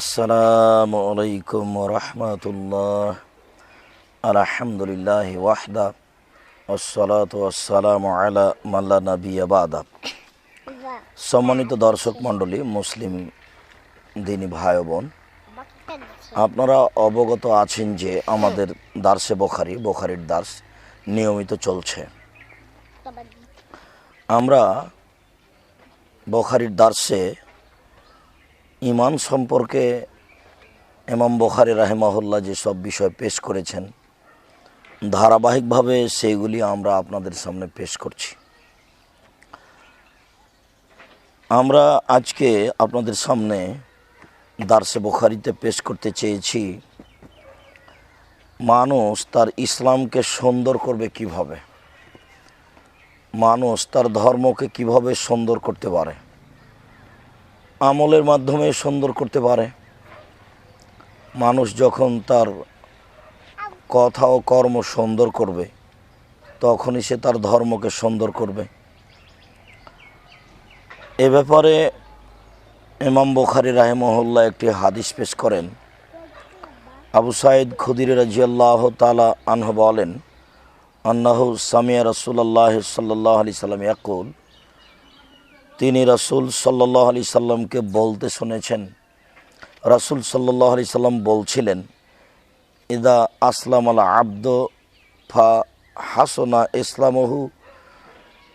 আসসালামু আলাইকুম রহমতুল্লাহ। আলহামদুলিল্লাহ ওয়াহদা, আসসালাতু আসসালামু আলা মাল্লা নবী আবাদা সম্মানিত দর্শক মণ্ডলী, মুসলিম দিনী ভাই বোন, আপনারা অবগত আছেন যে আমাদের দার্সে বখারি, বখারির দার্স নিয়মিত চলছে। আমরা বখারির দার্সে ইমান সম্পর্কে এমাম বখারি রাহেমাহুল্লাহ যেসব বিষয় পেশ করেছেন, ধারাবাহিকভাবে সেইগুলি আমরা আপনাদের সামনে পেশ করছি। আমরা আজকে আপনাদের সামনে দার্সে বখারিতে পেশ করতে চেয়েছি, মানুষ তার ইসলামকে সুন্দর করবে কীভাবে? মানুষ তার ধর্মকে কীভাবে সুন্দর করতে পারে? আমলের মাধ্যমে সুন্দর করতে পারে। মানুষ যখন তার কথা ও কর্ম সুন্দর করবে, তখনই সে তার ধর্মকে সুন্দর করবে। এ ব্যাপারে ইমাম বখারি রাহেমহল্লা একটি হাদিস পেশ করেন। আবু সাইদ খুদির রাজিয়াল্লাহ তালা আনহ বলেন, আন্নাহ সামিয়া রসুল্লাহ সাল্লাহ আলি সাল্লাম ইয়াকুল তিনি রাসুল সাল্লাহ আলি সাল্লামকে বলতে শুনেছেন। রাসুল সাল্লাহ আলি সাল্লাম বলছিলেন, ইদা আসলাম আলা আব্দ ফা হাসনা ইসলামহু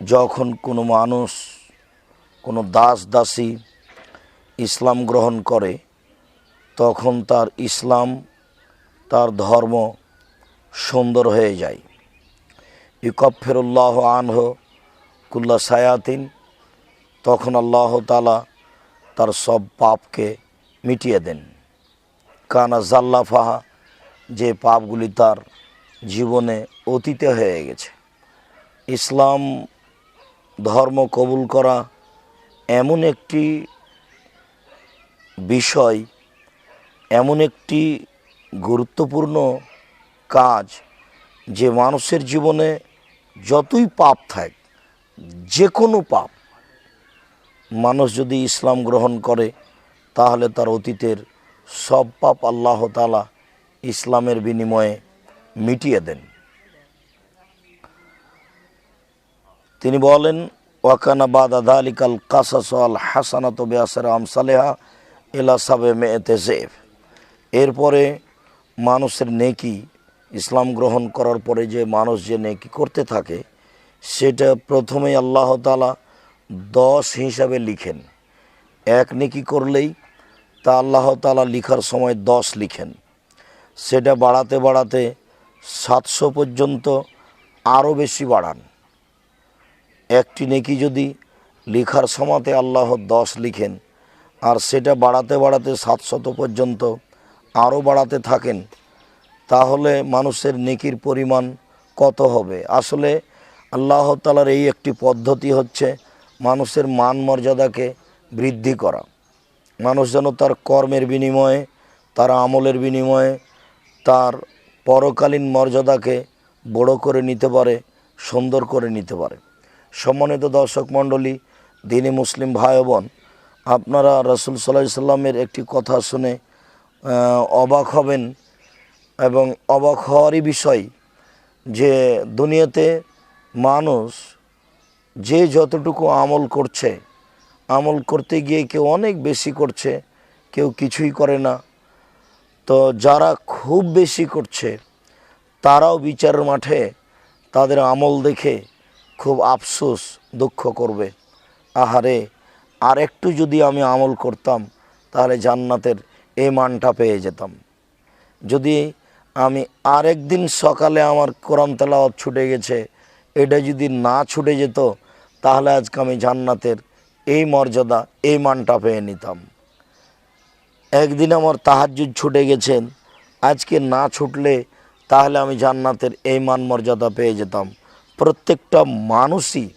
যখন কোনো মানুষ, কোনো দাস দাসী ইসলাম গ্রহণ করে, তখন তার ইসলাম, তার ধর্ম সুন্দর হয়ে যায়। ইকফেরুল্লাহ আনহ কুল্লা সায়াতিন তখন আল্লাহ তালা তার সব পাপকে মিটিয়ে দেন। কানা জাল্লাফাহা, যে পাপগুলি তার জীবনে অতীতে হয়ে গেছে। ইসলাম ধর্ম কবুল করা এমন একটি বিষয়, এমন একটি গুরুত্বপূর্ণ কাজ যে মানুষের জীবনে যতই পাপ থাক, যে কোনো পাপ মানুষ যদি ইসলাম গ্রহণ করে, তাহলে তার অতীতের সব পাপ আল্লাহ তালা ইসলামের বিনিময়ে মিটিয়ে দেন। তিনি বলেন, ওয়াকানা বাদ আদালিকাল কাসাস আল হাসানাত বেআসের আমসালেহা এলা সাবে মেয়েতে জেফ এরপরে মানুষের নেকি ইসলাম গ্রহণ করার পরে যে মানুষ যে নেকি করতে থাকে, সেটা প্রথমেই আল্লাহ তালা দশ হিসাবে লিখেন। এক নেকি করলেই তা আল্লাহ তালা লিখার সময় দশ লিখেন। সেটা বাড়াতে বাড়াতে সাতশো পর্যন্ত আরও বেশি বাড়ান। একটি নেকি যদি লিখার সময়তে আল্লাহ দশ লিখেন, আর সেটা বাড়াতে বাড়াতে সাতশত পর্যন্ত আরও বাড়াতে থাকেন, তাহলে মানুষের নেকির পরিমাণ কত হবে? আসলে আল্লাহ তালার এই একটি পদ্ধতি হচ্ছে মানুষের মান মর্যাদাকে বৃদ্ধি করা। মানুষ যেন তার কর্মের বিনিময়ে, তার আমলের বিনিময়ে, তার পরকালীন মর্যাদাকে বড় করে নিতে পারে, সুন্দর করে নিতে পারে। সম্মানিত দর্শক মণ্ডলী, দিনী মুসলিম ভাই বোন আপনারা রসুল সাল্লাহ সাল্লামের একটি কথা শুনে অবাক হবেন এবং অবাক হওয়ারই বিষয় যে দুনিয়াতে মানুষ যে যতটুকু আমল করছে, আমল করতে গিয়ে কেউ অনেক বেশি করছে, কেউ কিছুই করে না। তো যারা খুব বেশি করছে, তারাও বিচারের মাঠে তাদের আমল দেখে খুব আফসোস দুঃখ করবে। আহারে, আর একটু যদি আমি আমল করতাম, তাহলে জান্নাতের এই মানটা পেয়ে যেতাম। যদি আমি আরেক দিন সকালে আমার কোরআন তেলাওয়াত ছুটে গেছে, এটা যদি না ছুটে যেত তাহলে আজকে আমি জান্নাতের এই মর্যাদা, এই মানটা পেয়ে নিতাম। একদিন আমার তাহাজুদ ছুটে গেছেন। আজকে না ছুটলে তাহলে আমি জান্নাতের এই মান মর্যাদা পেয়ে যেতাম। প্রত্যেকটা মানুষই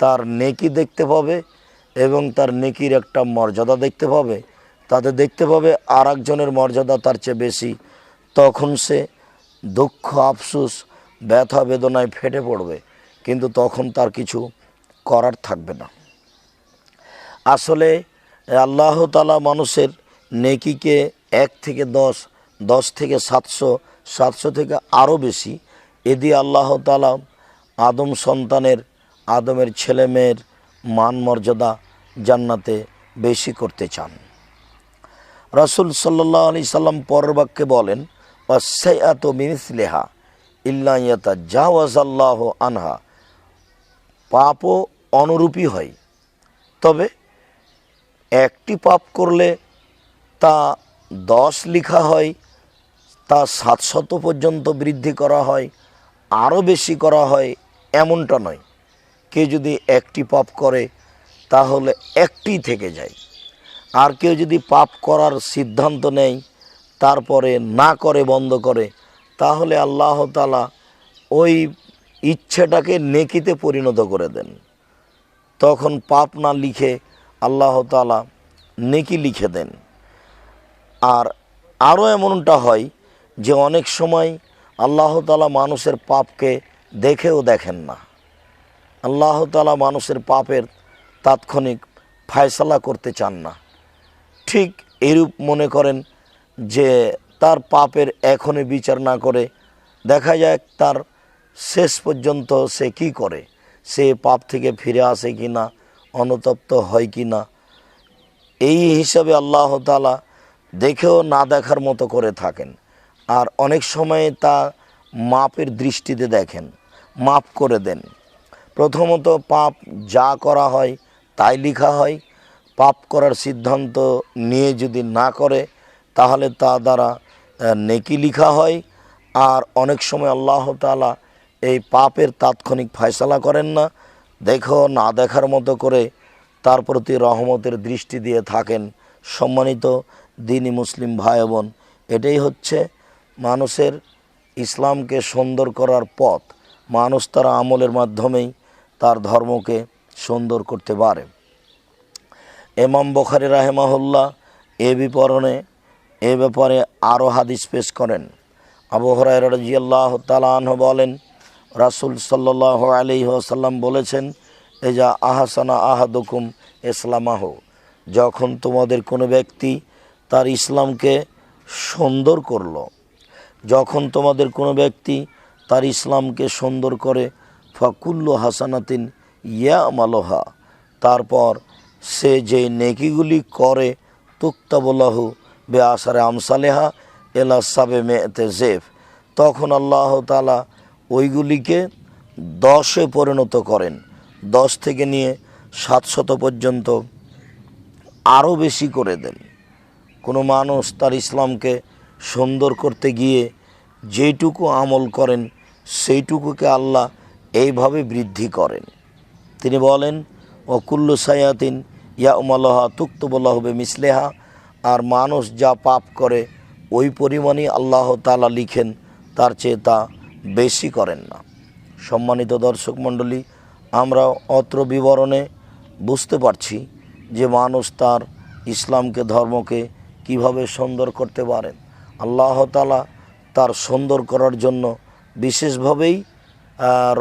তার নেকি দেখতে পাবে এবং তার নেকির একটা মর্যাদা দেখতে পাবে। তাতে দেখতে পাবে আর একজনের মর্যাদা তার চেয়ে বেশি। তখন সে দুঃখ, আফসুস, ব্যথা, বেদনায় ফেটে পড়বে। কিন্তু তখন তার কিছু করার থাকবে না। আসলে আল্লাহ তালা মানুষের নেকিকে এক থেকে দশ দশ থেকে সাতশো সাতশো থেকে আরও বেশি এদি আল্লাহ তালা আদম সন্তানের, আদমের ছেলে মেয়ের মান মর্যাদা জান্নাতে বেশি করতে চান। রাসুল সাল্লাহ আলি সাল্লাম পরের বাক্যে বলেন অসৈয়াত মিমিসলেহা ইল্লাইয়াতা আল্লাহ আনহা। পাপও অনুরূপী হয়। তবে একটি পাপ করলে তা দশ লিখা হয়, তা সাতশত পর্যন্ত বৃদ্ধি করা হয়, আরও বেশি করা হয়, এমনটা নয়। কেউ যদি একটি পাপ করে, তাহলে একটি থেকে যায়। আর কেউ যদি পাপ করার সিদ্ধান্ত নেয়, তারপরে না করে, বন্ধ করে, তাহলে আল্লাহ তালা ওই ইচ্ছেটাকে নেকিতে পরিণত করে দেন। তখন পাপ না লিখে আল্লাহ তালা নেকি লিখে দেন। আর আরও এমনটা হয় যে অনেক সময় আল্লাহ তালা মানুষের পাপকে দেখেও দেখেন না। আল্লাহ তালা মানুষের পাপের তাৎক্ষণিক ফায়সালা করতে চান না। ঠিক এরূপ মনে করেন যে তার পাপের এখনই বিচার না করে দেখা যায় তার শেষ পর্যন্ত সে কি করে। সে পাপ থেকে ফিরে আসে কি না অনুতপ্ত হয় কি না এই হিসাবে আল্লাহ তালা দেখেও না দেখার মতো করে থাকেন। আর অনেক সময় তা মাপের দৃষ্টিতে দেখেন, মাপ করে দেন। প্রথমত পাপ যা করা হয় তাই লিখা হয়, পাপ করার সিদ্ধান্ত নিয়ে যদি না করে, তাহলে তা দ্বারা নেকি লিখা হয়। আর অনেক সময় আল্লাহ তালা এই পাপের তাৎক্ষণিক ফয়সালা করেন না। দেখো, না দেখার মতো করে তার প্রতি রহমতের দৃষ্টি দিয়ে থাকেন সম্মানিত দিনী মুসলিম ভাই বোন এটাই হচ্ছে মানুষের ইসলামকে সুন্দর করার পথ। মানুষ তার আমলের মাধ্যমেই তার ধর্মকে সুন্দর করতে পারে। এমাম বখারি রাহেমাহুল্লাহ এ বিপরণে এ ব্যাপারে আরও হাদিস পেশ করেন। আবু হরাই রাজিয়াল্লাহ তালাহ বলেন রাসুল সাল্লাহ আলি আসাল্লাম বলেছেন, এজা আহাসানা আহাদুকুম ইসলামাহ। যখন তোমাদের কোনো ব্যক্তি তার ইসলামকে সুন্দর করল, যখন তোমাদের কোনো ব্যক্তি তার ইসলামকে সুন্দর করে, ফকুল্লু হাসানাতিন ইয়া মালোহা তারপর সে যে নেকিগুলি করে তুক্তাবল্লাহু বে আসারে আমসালেহা এলা সাবে মেতে জেফ। তখন আল্লাহ তালা ওইগুলিকে দশে পরিণত করেন। দশ থেকে নিয়ে সাতশত পর্যন্ত আরও বেশি করে দেন। কোনো মানুষ তার ইসলামকে সুন্দর করতে গিয়ে যেটুকু আমল করেন, সেইটুকুকে আল্লাহ এইভাবে বৃদ্ধি করেন। তিনি বলেন ও কুল্লু সায়াতিন ইয়া উমালহা তুক্তবল্লাহ হবে মিসলেহা আর মানুষ যা পাপ করে, ওই পরিমাণই আল্লাহ তালা লিখেন, তার চেয়ে তা বেশি করেন না। সম্মানিত দর্শক মণ্ডলী, আমরা অত্র বিবরণে বুঝতে পারছি যে মানুষ তার ইসলামকে, ধর্মকে কীভাবে সুন্দর করতে পারেন। আল্লাহ তালা তার সুন্দর করার জন্য বিশেষভাবেই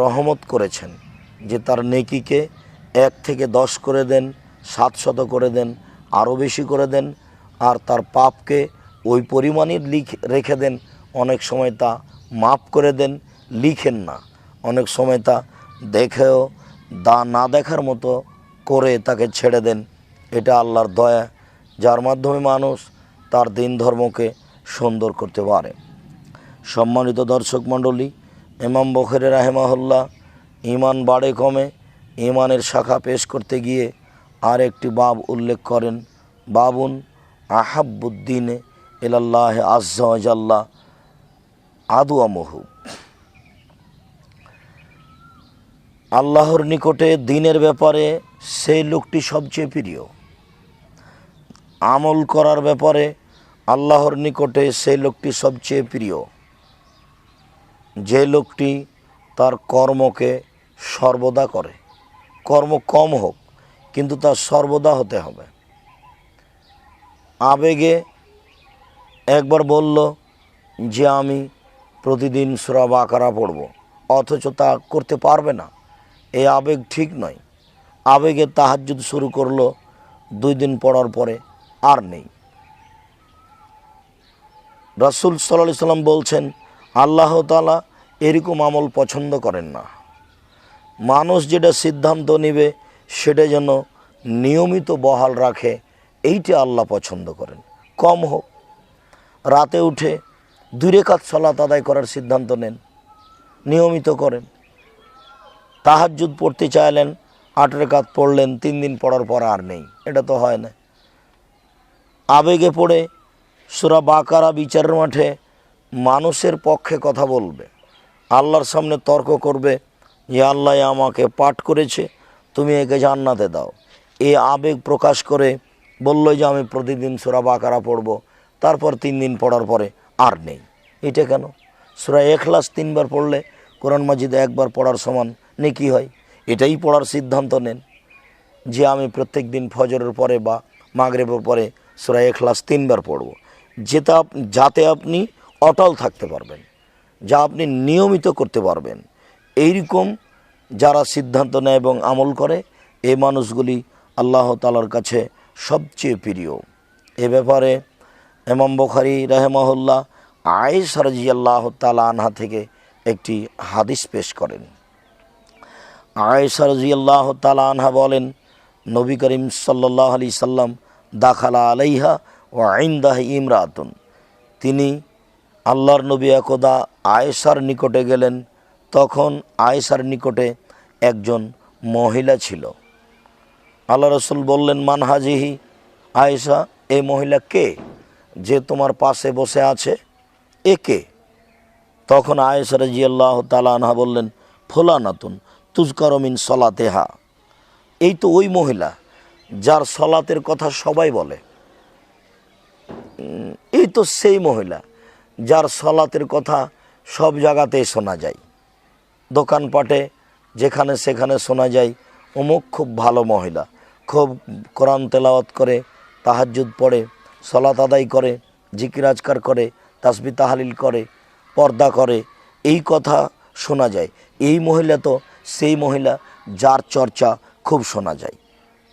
রহমত করেছেন যে তার নেকিকে এক থেকে দশ করে দেন সাতশত করে দেন, আরও বেশি করে দেন, আর তার পাপকে ওই পরিমাণই লিখ, রেখে দেন। অনেক সময় তা মাপ করে দেন, লিখেন না। অনেক সময় তা দেখেও, দা না দেখার মতো করে তাকে ছেড়ে দেন। এটা আল্লাহর দয়া, যার মাধ্যমে মানুষ তার দিন ধর্মকে সুন্দর করতে পারে। সম্মানিত দর্শক মণ্ডলী, ইমাম বখরে রাহেমাহুল্লাহ ইমান বাড়ে কমে ইমানের শাখা পেশ করতে গিয়ে আর একটি বাব উল্লেখ করেন। বাবুন আহাবুদ্দিনে এলাল্লাহ আজ্লাহ আদু আমহু আল্লাহর নিকটে দিনের ব্যাপারে সেই লোকটি সবচেয়ে প্রিয়। আমল করার ব্যাপারে আল্লাহর নিকটে সেই লোকটি সবচেয়ে প্রিয়। যে লোকটি তার কর্মকে সর্বদা করে। কর্ম কম হোক, কিন্তু তার সর্বদা হতে হবে। আবেগে একবার বলল, যে আমি প্রতিদিন সুরা বাকারা পড়ব। অথচ তা করতে পারবে না। এই আবেগ ঠিক নয়। আবেগে তাহাজ্জুদ শুরু করল, দুই দিন পড়ার পরে আর নেই। রাসুল সাল্লাহ সাল্লাম বলছেন, আল্লাহ তালা এরকম আমল পছন্দ করেন না। মানুষ যেটা সিদ্ধান্ত নেবে, সেটা যেন নিয়মিত বহাল রাখে, এইটা আল্লাহ পছন্দ করেন। কম হোক। রাতে উঠে দূরে কাজ সলাত আদায় করার সিদ্ধান্ত নেন, নিয়মিত করেন। তাহাজ্জুদ পড়তে চাইলেন, আট রেখাত পড়লেন, তিন দিন পড়ার পর আর নেই। এটা তো হয় না। আবেগে পড়ে সুরা বাকারা বিচারের মাঠে মানুষের পক্ষে কথা বলবে। আল্লাহর সামনে তর্ক করবে যে আল্লাহ আমাকে পাঠ করেছে, তুমি একে জান্নাতে দাও। এ আবেগ প্রকাশ করে বলল যে, আমি প্রতিদিন সুরা বাকারা পড়ব, তারপর তিন দিন পড়ার পরে আর নেই। এটা কেন? সুরা এখলাস তিনবার পড়লে কোরআন মাজিদে একবার পড়ার সমান নেকি হয়? এটাই পড়ার সিদ্ধান্ত নেন যে আমি প্রত্যেক দিন ফজরের পরে বা মাগরেবের পরে সুরা এখলাস তিনবার পড়ব। যেটা যাতে আপনি অটল থাকতে পারবেন, যা আপনি নিয়মিত করতে পারবেন। এইরকম যারা সিদ্ধান্ত নেয় এবং আমল করে, এই মানুষগুলি আল্লাহ তালার কাছে সবচেয়ে প্রিয়। এ ব্যাপারে এমাম বখারি রাহেমাহুল্লাহ আয়েস রাজি আল্লাহ তালা আনহা থেকে একটি হাদিস পেশ করেন। আয়েশা রাজিয়াল্লাহ তালা আনহা বলেন, নবী করিম সাল্লাহ আলি সাল্লাম দাখালা আলাইহা ও আইন্দাহ ইমরাতুন। তিনি আল্লাহর নবী একদা আয়েশার নিকটে গেলেন। তখন আয়েশার নিকটে একজন মহিলা ছিল। আল্লাহ রসুল বললেন মানহাজিহি আয়েশা এই মহিলা কে? যে তোমার পাশে বসে আছে এ কে তখন আয়েশা রাজি আল্লাহ তালানহা বললেন, ফোলানাতুন তুজকারমিন সলাতেহা। এই তো ওই মহিলা, যার সলাতের কথা সবাই বলে। এই তো সেই মহিলা, যার সলাতের কথা সব জায়গাতেই শোনা যায়। দোকানপাটে, যেখানে সেখানে শোনা যায়, অমুক খুব ভালো মহিলা, খুব কোরআন তেলাওয়াত করে, তাহাজ্জুদ পড়ে সলাত আদায় করে জিকিরাজকার করে, তাসবি তাহালিল করে, পর্দা করে, এই কথা শোনা যায়। এই মহিলা তো, সেই মহিলা যার চর্চা খুব শোনা যায়।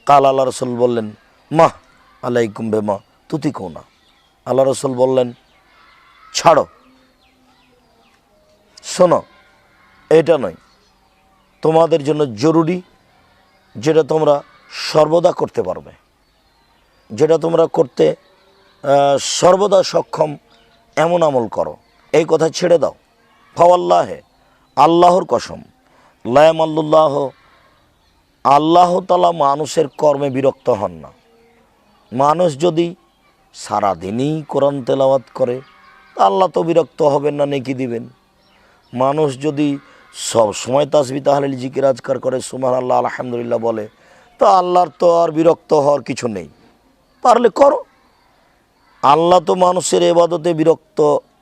কাল আল্লাহ রসুল বললেন, মাহ, আলাইকুম বে মা তুতি কোনা? আল্লাহ রসুল বললেন, ছাড়ো। শোনো, এটা নয়। তোমাদের জন্য জরুরি যেটা তোমরা সর্বদা করতে পারবে। যেটা তোমরা করতে সর্বদা সক্ষম, এমন আমল করো। এই কথা ছেড়ে দাও। ফাওয়াল্লাহে, আল্লাহর কসম। লায়াম আল্লাহ আল্লাহ তালা মানুষের কর্মে বিরক্ত হন না। মানুষ যদি সারাদিনই কোরআন তেলাওয়াত করে, তা আল্লাহ তো বিরক্ত হবেন না, নেকি দিবেন। মানুষ যদি সব সময় তাসবি তাহলিল জিকির আজকার করে সুমান আল্লাহ আলহামদুলিল্লাহ বলে, তো আল্লাহর তো আর বিরক্ত হওয়ার কিছু নেই। পারলে করো। আল্লাহ তো মানুষের এবাদতে বিরক্ত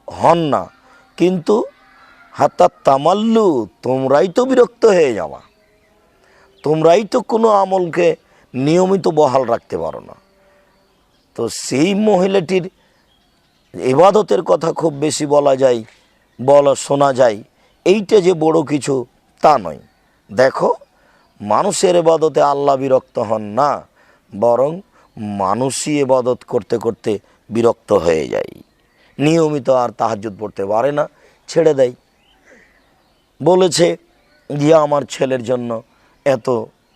হন না, কিন্তু হাতা তামাল্লু, তোমরাই তো বিরক্ত হয়ে যাওয়া তোমরাই তো কোনো আমলকে নিয়মিত বহাল রাখতে পারো না। তো সেই মহিলাটির এবাদতের কথা খুব বেশি বলা যায়, বলা শোনা যায়, এইটা যে বড় কিছু তা নয়। দেখো, মানুষের এবাদতে আল্লাহ বিরক্ত হন না, বরং মানুষই এবাদত করতে করতে বিরক্ত হয়ে যায়। নিয়মিত আর তাহাজ্জুদ পড়তে পারে না, ছেড়ে দেয়। বলেছে যে, আমার ছেলের জন্য এত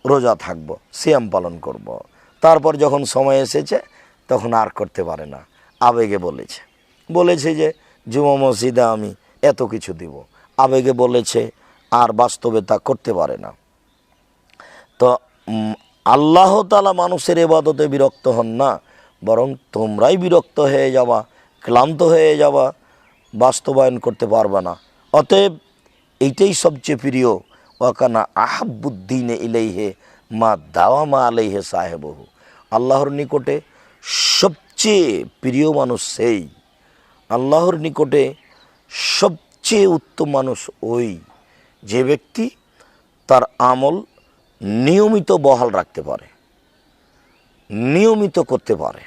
রোজা থাকব, সিয়াম পালন করব। তারপর যখন সময় এসেছে, তখন আর করতে পারে না। আবেগে বলেছে। বলেছে যে, জুমা মসজিদে আমি এত কিছু দিব। আবেগে বলেছে, আর বাস্তবে তা করতে পারে না। তো আল্লাহ তালা মানুষের এবাদতে বিরক্ত হন না। বরং তোমরাই বিরক্ত হয়ে যাওয়া, ক্লান্ত হয়ে যাওয়া বাস্তবায়ন করতে পারবে না। অতএব এইটাই সবচেয়ে প্রিয়, ওয়াকানা আহাবুদ্দিন ইলাইহে মা দাওয়া মা আলাইহে সাহেবহু। আল্লাহর নিকটে সবচেয়ে প্রিয় মানুষ সেই। আল্লাহর নিকটে সবচেয়ে উত্তম মানুষ ওই। যে ব্যক্তি তার আমল নিয়মিত বহাল রাখতে পারে, নিয়মিত করতে পারে।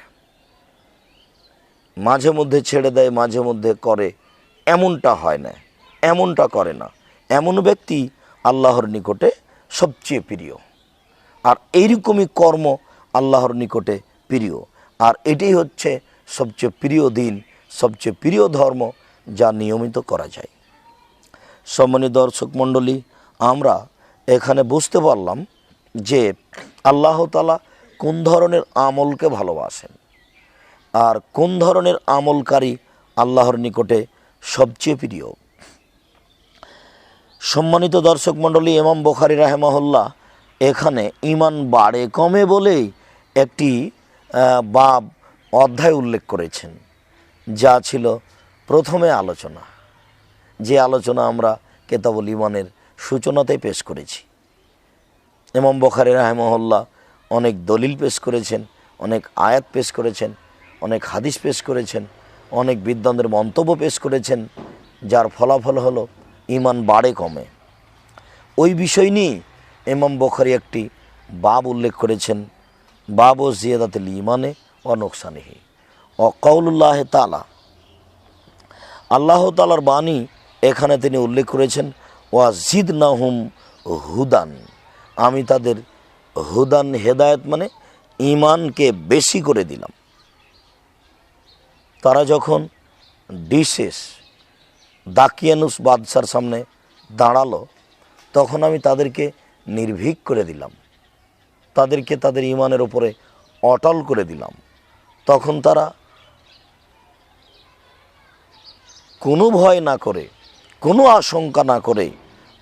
মাঝে মধ্যে ছেড়ে দেয় মাঝে মধ্যে করে। এমনটা হয় না, এমনটা করে না। এমন ব্যক্তি আল্লাহর নিকটে সবচেয়ে প্রিয়। আর এইরকমই কর্ম আল্লাহর নিকটে প্রিয়। আর এটাই হচ্ছে সবচেয়ে প্রিয় দিন, সবচেয়ে প্রিয় ধর্ম যা নিয়মিত করা যায়। সম্মানিত দর্শক মণ্ডলী, আমরা এখানে বুঝতে পারলাম যে আল্লাহ তালা কোন ধরনের আমলকে ভালোবাসেন। আর কোন ধরনের আমলকারী আল্লাহর নিকটে সবচেয়ে প্রিয়? সম্মানিত দর্শক মণ্ডলী এমাম বখারি রাহেমহল্লা এখানে ইমান বাড়ে কমে বলেই একটি বাব অধ্যায় উল্লেখ করেছেন। যা ছিল প্রথমে আলোচনা। যে আলোচনা আমরা কেতাবুল ইমানের সূচনাতে পেশ করেছি। এমাম বখারি রাহেমহল্লা অনেক দলিল পেশ করেছেন, অনেক আয়াত পেশ করেছেন অনেক হাদিস পেশ করেছেন, অনেক বিদ্বানদের মন্তব্য পেশ করেছেন, যার ফলাফল হলো ইমান বাড়ে কমে। ওই বিষয় নিয়ে এমাম বখারি একটি বাব উল্লেখ করেছেন, বাব ও জিয়াদাতুল ইমানে ও নোকসানিহি। ও কৌলুল্লাহ তালা আল্লাহ তালার বাণী এখানে তিনি উল্লেখ করেছেন, ওয়া জিদ নাহুম হুদান, আমি তাদের হুদান হেদায়ত মানে ইমানকে বেশি করে দিলাম। তারা যখন ডিশেস দাকিয়ানুস বাদশার সামনে দাঁড়াল, তখন আমি তাদেরকে নির্ভীক করে দিলাম। তাদেরকে তাদের ইমানের ওপরে অটল করে দিলাম। তখন তারা কোনো ভয় না করে, কোনো আশঙ্কা না করে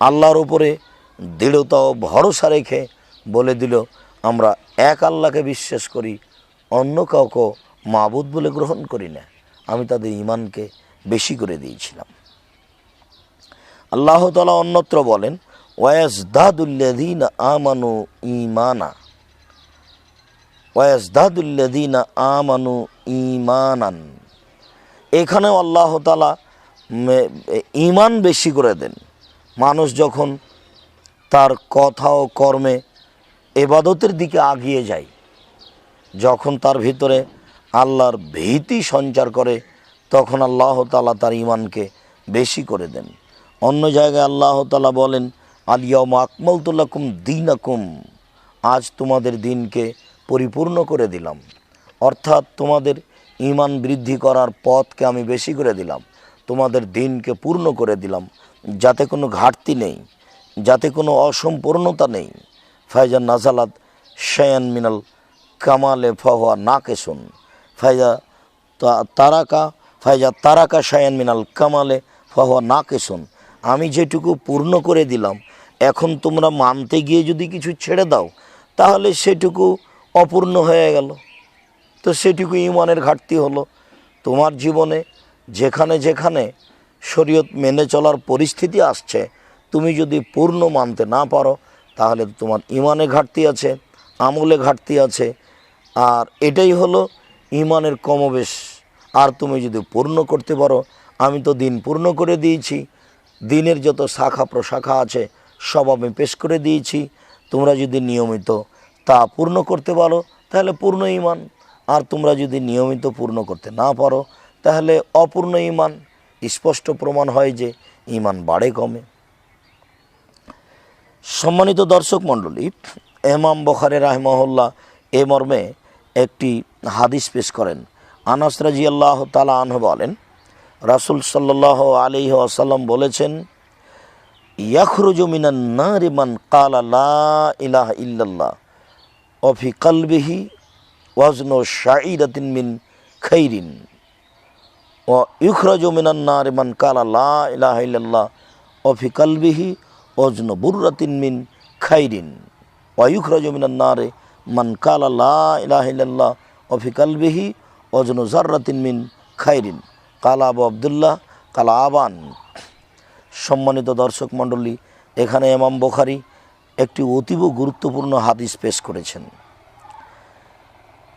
আল্লাহর উপরে দৃঢ়তা ও ভরসা রেখে বলে দিল, আমরা এক আল্লাহকে বিশ্বাস করি, অন্য কাউকে মাবুদ বলে গ্রহণ করি না। আমি তাদের ইমানকে বেশি করে দিয়েছিলাম। আল্লাহ তালা অন্যত্র বলেন ওয়াজদাদুল্লাদিন আমানু ইমানা ওয়াজদাদুল্লাদিন আমানু ইমানান এখানেও আল্লাহ তালা ইমান বেশি করে দেন। মানুষ যখন তার কথা ও কর্মে এবাদতের দিকে আগিয়ে যায়, যখন তার ভিতরে আল্লাহর ভীতি সঞ্চার করে, তখন আল্লাহ তালা তার ইমানকে বেশি করে দেন। অন্য জায়গায় আল্লাহ তালা বলেন আলিয়াম আকমলতুল্লাকুম দিনাকুম, আজ তোমাদের দিনকে পরিপূর্ণ করে দিলাম। অর্থাৎ তোমাদের ইমান বৃদ্ধি করার পথকে আমি বেশি করে দিলাম। তোমাদের দিনকে পূর্ণ করে দিলাম, যাতে কোনো ঘাটতি নেই, যাতে কোনো অসম্পূর্ণতা নেই। ফাইজা নাজালাত শায়ান মিনাল কামালে, ফাহুয়া নাকেসুন। ফাইজা তারাকা ফাইজা তারাকা শায়ান মিনাল কামালে ফাহুয়া নাকেসুন। আমি যেটুকু পূর্ণ করে দিলাম, এখন তোমরা মানতে গিয়ে যদি কিছু ছেড়ে দাও, তাহলে সেটুকু অপূর্ণ হয়ে গেল। তো সেটুকু ইমানের ঘাটতি হলো। তোমার জীবনে যেখানে যেখানে শরীয়ত মেনে চলার পরিস্থিতি আসছে, তুমি যদি পূর্ণ মানতে না পারো, তাহলে তোমার ইমানে ঘাটতি আছে, আমলে ঘাটতি আছে। আর এটাই হলো ইমানের কমবেশ। আর তুমি যদি পূর্ণ করতে পারো, আমি তো দিন পূর্ণ করে দিয়েছি। দিনের যত শাখা প্রশাখা আছে, সব আমি পেশ করে দিয়েছি। তোমরা যদি নিয়মিত তা পূর্ণ করতে পারো, তাহলে পূর্ণ ইমান আর তোমরা যদি নিয়মিত পূর্ণ করতে না পারো, তাহলে অপূর্ণ ইমান স্পষ্ট প্রমাণ হয় যে ইমান বাড়ে কমে। সম্মানিত দর্শক মণ্ডলী এমাম বখারে রাহমহল্লা এ মর্মে একটি হাদিস পেশ করেন। আনাস রাজি আল্লাহ তালা আনহ বলেন, রাসুল সাল্লাহ আলী আসাল্লাম বলেছেন নারি মান কালা লা ইলাহা ইল্লাল্লাহ অফি কালবিহি ওয়াজন শাইরাতিন মিন খৈরিন ও ইউখরাজু মিনান নারি মান কালা লা ইলাহা ইল্লাল্লাহ অফি কালবিহি ওয়াজন বুররাতিন মিন খাইরিন ও ইউখরাজু মিনান নারে মান কালা লা ইলাহা ইল্লাল্লাহ অফি কালবিহি ওয়াজন জাররাতিন মিন খাইরিন। কালা আবু আবদুল্লাহ, কালা আবান। সম্মানিত দর্শক মণ্ডলী, এখানে এমাম বোখারি একটি অতীব গুরুত্বপূর্ণ হাদিস পেশ করেছেন।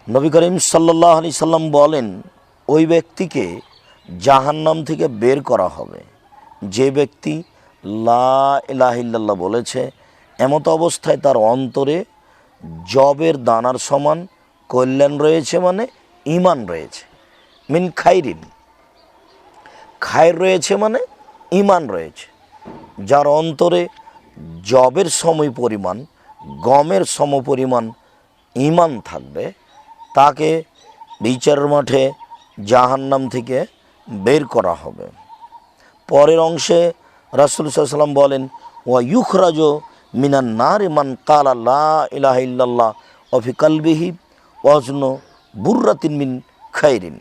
নবী করিম সাল্লাহ আলি সাল্লাম বলেন, ওই ব্যক্তিকে জাহান্নাম থেকে বের করা হবে। যে ব্যক্তি লা বলেছে, এমত অবস্থায় তার অন্তরে জবের দানার সমান কল্যাণ রয়েছে মানে ইমান রয়েছে। মিন খাইরিন। খায়ের রয়েছে মানে ইমান রয়েছে। যার অন্তরে জবের সময় পরিমাণ গমের সম পরিমাণ ইমান থাকবে, তাকে বিচারের মাঠে জাহান্নাম থেকে বের করা হবে। পরের অংশে রাসুল সাল্লাম বলেন, ওয়া ইউখরাজ মিনান নার মান কাল আল্লাহ ইলাহ ইল্লাল্লাহ অফি ওয়াজন বুর্রাতিন মিন খাইরিন।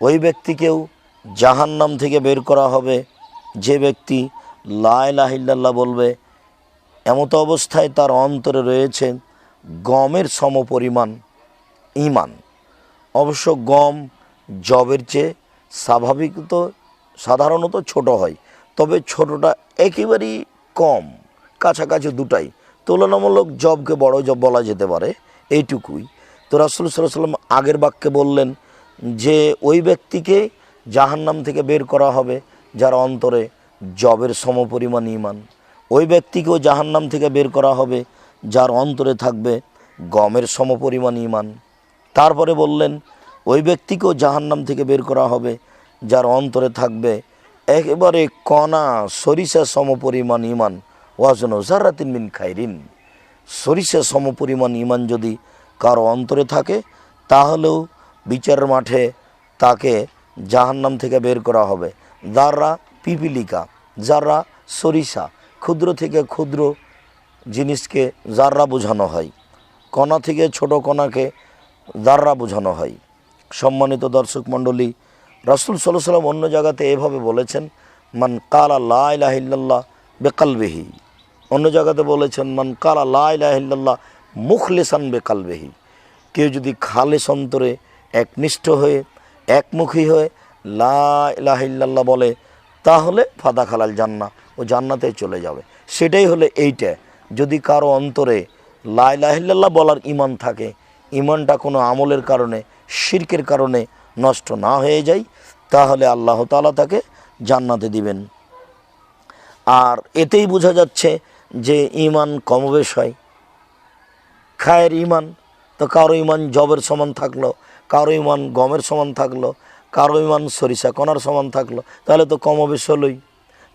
ওই ব্যক্তিকেও জাহান্নাম থেকে বের করা হবে। যে ব্যক্তি লা ইলাহা ইল্লাল্লাহ বলবে, এমতো অবস্থায় তার অন্তরে রয়েছে গমের সমপরিমাণ ইমান অবশ্য গম জবের চেয়ে স্বাভাবিক তো, সাধারণত ছোট হয়, তবে ছোটটা একেবারেই কম, কাছাকাছি দুটাই। তুলনামূলক জবকে বড় জব বলা যেতে পারে, এইটুকুই। তো রাসুল সাল্লাম আগের বাক্যে বললেন যে, ওই ব্যক্তিকে জাহান্নাম থেকে বের করা হবে যার অন্তরে জবের সমপরিমাণ ইমান ওই ব্যক্তিকেও জাহান্নাম থেকে বের করা হবে যার অন্তরে থাকবে গমের সমপরিমাণ ইমান তারপরে বললেন, ওই ব্যক্তিকেও জাহান্নাম থেকে বের করা হবে যার অন্তরে থাকবে একেবারে কণা, সরিষা সমপরিমাণ ইমান ওয়াজন জারাতিন মিন খাইরিন। সরিষা সমপরিমাণ ইমান যদি কারও অন্তরে থাকে, তাহলেও বিচারের মাঠে তাকে জাহান্নাম থেকে বের করা হবে। যাররা পিপিলিকা যারা সরিষা, ক্ষুদ্র থেকে ক্ষুদ্র জিনিসকে জাররা বোঝানো হয়, কণা থেকে ছোট কণাকে জাররা বোঝানো হয়। সম্মানিত দর্শক মণ্ডলী, রাসুল সাল্লাহ সাল্লাম অন্য জায়গাতে এভাবে বলেছেন, মান কালা লাহিল্লাহ বেকালবেহি। অন্য জায়গাতে বলেছেন, মান কালা লাহিল্লাহ মুখলেসান বেকালবেহি কেউ যদি খালেস অন্তরে একনিষ্ঠ হয়ে, একমুখী হয়ে লাহিল্লাহ বলে, তাহলে ফাদা খালাল জান্না, ও জান্নাতে চলে যাবে। সেটাই হলে এইটা। যদি কারও অন্তরে লাহিল্লাহ বলার ইমান থাকে ইমানটা কোনো আমলের কারণে, শির্কের কারণে নষ্ট না হয়ে যায়, তাহলে আল্লাহ তালা তাকে জান্নাতে দিবেন। আর এতেই বোঝা যাচ্ছে যে ইমান কমবেশ হয়। খায়ের ইমান তো কারও ইমান জবের সমান থাকল, কারও ইমান গমের সমান থাকল, কারও ইমান সরিষা কণার সমান থাকল, তাহলে তো কমবেশ হলোই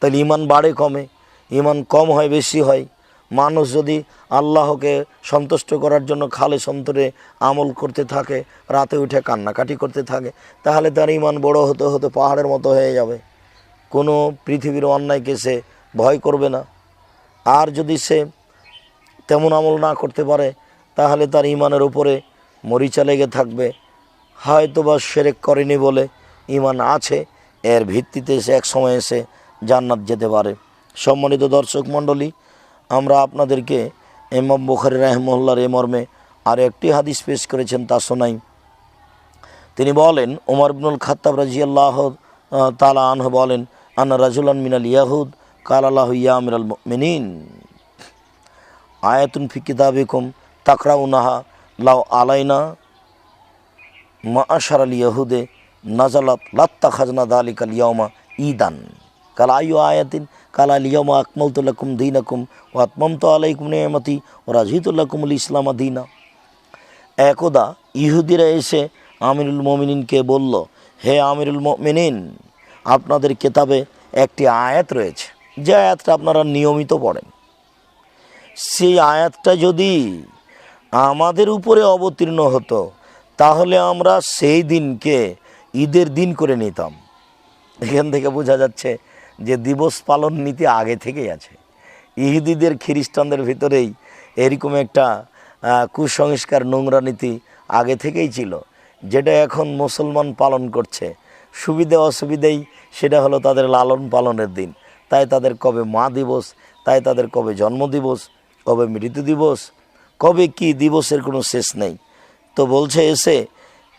তাহলে ইমান বাড়ে কমে ইমান কম হয় বেশি হয়। মানুষ যদি আল্লাহকে সন্তুষ্ট করার জন্য খালে সন্তরে আমল করতে থাকে, রাতে উঠে কান্নাকাটি করতে থাকে, তাহলে তার ইমান বড় হতে হতে পাহাড়ের মতো হয়ে যাবে। কোনো পৃথিবীর অন্যায়কে সে ভয় করবে না। আর যদি সে তেমন আমল না করতে পারে তাহলে তার ইমানের উপরে মরিচা লেগে থাকবে। হয়তো বা সেরেক করেনি বলে ইমান আছে, এর ভিত্তিতে সে এক সময় এসে জান্নাত যেতে পারে। সম্মানিত দর্শক মণ্ডলী, আমরা আপনাদেরকে এম এমাম বুখারি রাহমুল্লার এ মর্মে আর একটি হাদিস পেশ করেছেন তা শোনাই। তিনি বলেন ওমর ইবনুল খাত্তাব রাজিয়াল্লাহ তালা আনহ বলেন, আন্না রাজুলান মিনাল ইয়াহুদ কাল আল্লাহ ইয়া মিনাল মিনিন আয়াতুন ফি কিতাবিকুম তাকরাউনাহা লাউ আলাইনা। মা আশার আল ইয়াহুদে নাজালাত লাত্তা খাজনা দালিক আল ইয়মা ইদান কাল আয়ু আয়াতিন, কাল আল ইয়মা আকমলতুল্লাকুম দিনাকুম ও আত্মমত আলাইকুম নেমতি ও রাজিতুল্লাকুমুল ইসলামা দিনা। একদা ইহুদিরা এসে আমিরুল মমিনিনকে বলল, হে আমিরুল মমিনিন, আপনাদের কেতাবে একটি আয়াত রয়েছে। যে আয়াতটা আপনারা নিয়মিত পড়েন। সেই আয়াতটা যদি আমাদের উপরে অবতীর্ণ হতো, তাহলে আমরা সেই দিনকে ঈদের দিন করে নিতাম। এখান থেকে বোঝা যাচ্ছে যে দিবস পালন নীতি আগে থেকেই আছে। ইহুদিদের, খ্রিস্টানদের ভিতরেই এরকম একটা কুসংস্কার, নোংরা নীতি আগে থেকেই ছিল, যেটা এখন মুসলমান পালন করছে। সুবিধে, অসুবিধেই সেটা হলো তাদের লালন পালনের দিন। তাই তাদের কবে মা দিবস, তাই তাদের কবে জন্ম দিবস, কবে মৃত্যু দিবস কবে কি দিবসের কোনো শেষ নেই। তো বলছে এসে,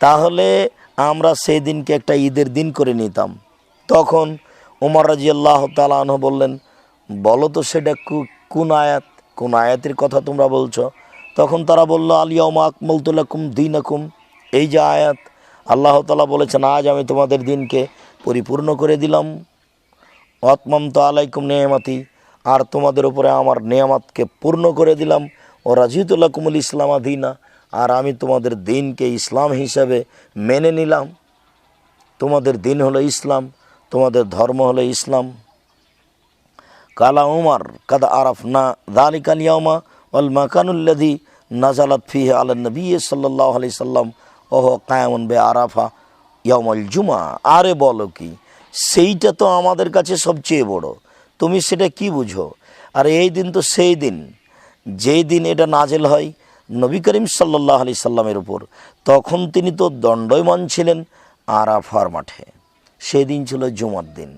তাহলে আমরা সেই দিনকে একটা ঈদের দিন করে নিতাম। তখন উমর রাজি আল্লাহ তালাহ বললেন, বলো তো সেটা কোন আয়াত? কোন আয়াতের কথা তোমরা বলছো? তখন তারা বলল আলিয়াউমা আকমলতুল্লাকুম দিন আকুম এই যে আয়াত, আল্লাহ তালা বলেছেন, আজ আমি তোমাদের দিনকে পরিপূর্ণ করে দিলাম। অতমম তো আলাইকুম নেয়ামাতি। আর তোমাদের উপরে আমার নেয়ামাতকে পূর্ণ করে দিলাম। ও রাজিতুল্লাহ কুমুল ইসলাম আদিনা আর আমি তোমাদের দিনকে ইসলাম হিসাবে মেনে নিলাম। তোমাদের দিন হলো ইসলাম, তোমাদের ধর্ম হলো ইসলাম। কালা উমার, কাদা আরফ না দালিক আলিয়ামা ওয়াল মাকানুল্লাদি নাজালাত ফিহে আল নবী সাল্লাহ আলি সাল্লাম, ওহ কায়ামন বে আরাফা ইয়ামল জুমা আরে বলো কি, সেইটা তো আমাদের কাছে সবচেয়ে বড়। তুমি সেটা কি বুঝো? আর এই দিন তো সেই দিন। যেই দিন এটা নাজেল হয় নবী করিম সাল্লাহ আলি সাল্লামের উপর, তখন তিনি তো দণ্ডয়মান ছিলেন আরাফার মাঠে। সেদিন ছিল জুমার দিন,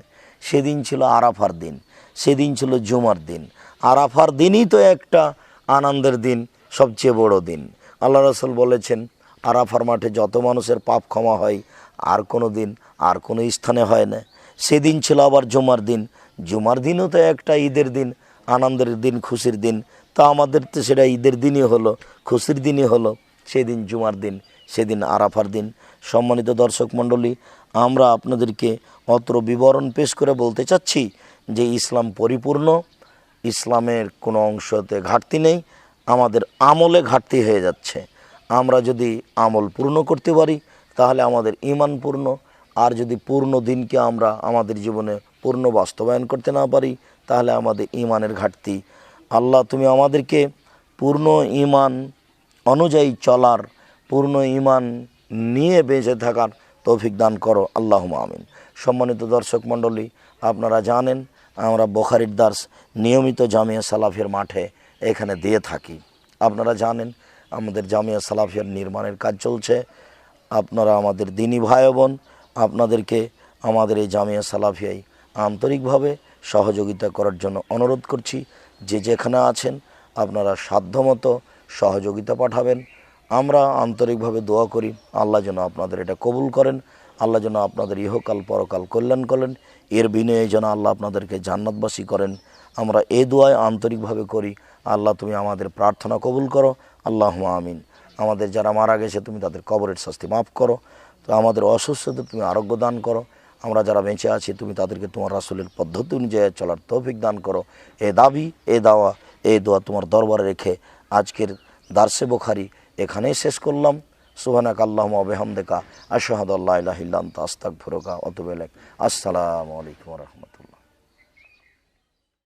সেদিন ছিল আরাফার দিন, সেদিন ছিল জুমার দিন। আরাফার দিনই তো একটা আনন্দের দিন, সবচেয়ে বড় দিন। আল্লাহ রসুল বলেছেন, আরাফার মাঠে যত মানুষের পাপ ক্ষমা হয়, আর কোনো দিন, আর কোনো স্থানে হয় না। সেদিন ছিল আবার জুমার দিন, জুমার দিনও তো একটা ঈদের দিন আনন্দের দিন, খুশির দিন। তা আমাদের তো সেটা ঈদের দিনই হলো, খুশির দিনই হলো। সেদিন জুমার দিন, সেদিন আরাফার দিন। সম্মানিত দর্শক মণ্ডলী, আমরা আপনাদেরকে অত্র বিবরণ পেশ করে বলতে চাচ্ছি যে ইসলাম পরিপূর্ণ, ইসলামের কোনো অংশতে ঘাটতি নেই, আমাদের আমলে ঘাটতি হয়ে যাচ্ছে। আমরা যদি আমল পূর্ণ করতে পারি, তাহলে আমাদের ইমান পূর্ণ। আর যদি পূর্ণ দিনকে আমরা আমাদের জীবনে পূর্ণ বাস্তবায়ন করতে না পারি তাহলে আমাদের ইমানের ঘাটতি। আল্লাহ, তুমি আমাদেরকে পূর্ণ ইমান অনুযায়ী চলার, পূর্ণ ইমান নিয়ে বেঁচে থাকার তৌফিক দান করো। আল্লাহ আমিন। সম্মানিত দর্শক মণ্ডলী, আপনারা জানেন, আমরা বোখারির দাস নিয়মিত জামিয়া সালাফের মাঠে এখানে দিয়ে থাকি। আপনারা জানেন, আমাদের জামিয়া সালাফিয়ার নির্মাণের কাজ চলছে। আপনারা আমাদের দিনী ভাই বোন, আপনাদেরকে আমাদের এই জামিয়া সালাফিয়াই আন্তরিকভাবে সহযোগিতা করার জন্য অনুরোধ করছি, যে যেখানে আছেন আপনারা সাধ্যমতো সহযোগিতা পাঠাবেন। আমরা আন্তরিকভাবে দোয়া করি, আল্লাহ যেন আপনাদের এটা কবুল করেন, আল্লাহ যেন আপনাদের ইহকাল পরকাল কল্যাণ করেন, এর বিনয়ে যেন আল্লাহ আপনাদেরকে জান্নাতবাসী করেন। আমরা এ দোয়ায় আন্তরিকভাবে করি, আল্লাহ তুমি আমাদের প্রার্থনা কবুল করো আল্লাহ আমিন। আমাদের যারা মারা গেছে, তুমি তাদের কবরের শাস্তি মাফ করো। তো আমাদের অসুস্থতা তুমি আরোগ্য দান করো। আমরা যারা বেঁচে আছি, তুমি তাদেরকে তোমার রাসুলের পদ্ধতি অনুযায়ী চলার তৌফিক দান করো। এ দাবি, এ দাওয়া, এ দোয়া তোমার দরবারে রেখে আজকের দার্সে বোখারি এখানেই শেষ করলাম। সুহানাক আল্লাহ আবেহামদেকা আশাহাদ আল্লাহ আস্তাক ফুরকা অতবেলেক আসসালামু আলাইকুম রহমত